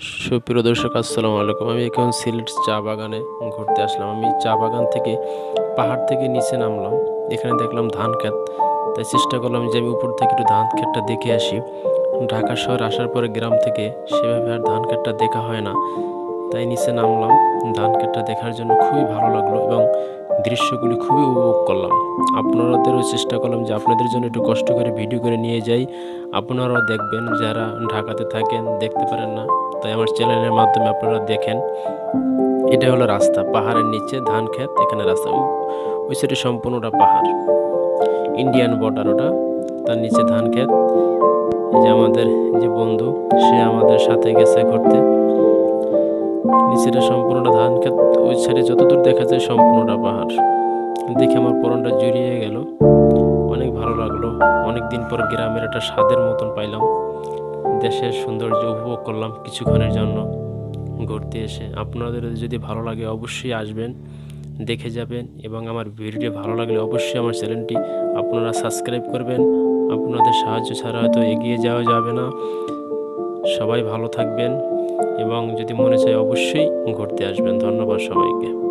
সুপ্রিয় দর্শক, আসসালামু আলাইকুম। আমি এখন সিলেট চা বাগানে ঘুরতে আসলাম। আমি চা বাগান থেকে পাহাড় থেকে নিচে নামলাম। এখানে দেখলাম ধান ক্ষেত। তাই চেষ্টা করলাম যে আমি উপর থেকে একটু ধান ক্ষেতটা দেখে আসি। ঢাকা শহর আসার পরে গ্রাম থেকে সেভাবে আর ধান ক্ষেতটা দেখা হয় না। তাই নিচে নামলাম। ধান ক্ষেতটা দেখার জন্য খুবই ভালো লাগল এবং দৃশ্যগুলি খুবই উপভোগ করলাম। আপনাদেরও চেষ্টা করলাম যে আপনাদের জন্য একটু কষ্ট করে ভিডিও করে নিয়ে যাই। আপনারাও দেখবেন যারা ঢাকাতে থাকেন, দেখতে পারেন না। তাই আমার চ্যানেলের মাধ্যমে আপনারা দেখেন। এটা হলো রাস্তা, পাহাড়ের নিচে ধান ক্ষেত, এখানে রাস্তা। ওই সাইডে সম্পূর্ণটা পাহাড়। ইন্ডিয়ান বর্ডার ওটা, তার নিচে ধান ক্ষেত। যে আমাদের যে বন্ধু, সে আমাদের সাথে গেছে ঘুরতে। নিচেটা সম্পূর্ণটা ধান ক্ষেত, ওই সাইডে যতদূর দেখা যায় সম্পূর্ণটা পাহাড়। দেখে আমার পরনটা জুড়িয়ে গেল। অনেক ভালো লাগল। অনেক দিন পর গ্রামের একটা স্বাদের মতন পাইলাম। দেশের সৌন্দর্য উপভোগ করলাম কিছুক্ষণের জন্য ঘুরতে এসে। আপনাদের যদি ভালো লাগে অবশ্যই আসবেন, দেখে যাবেন এবং আমার ভিডিওটি ভালো লাগলে অবশ্যই আমার চ্যানেলটি আপনারা সাবস্ক্রাইব করবেন। আপনাদের সাহায্য ছাড়া হয়তো এগিয়ে যাওয়া যাবে না। সবাই ভালো থাকবেন এবং যদি মনে চায় অবশ্যই ঘুরতে আসবেন। ধন্যবাদ সবাইকে।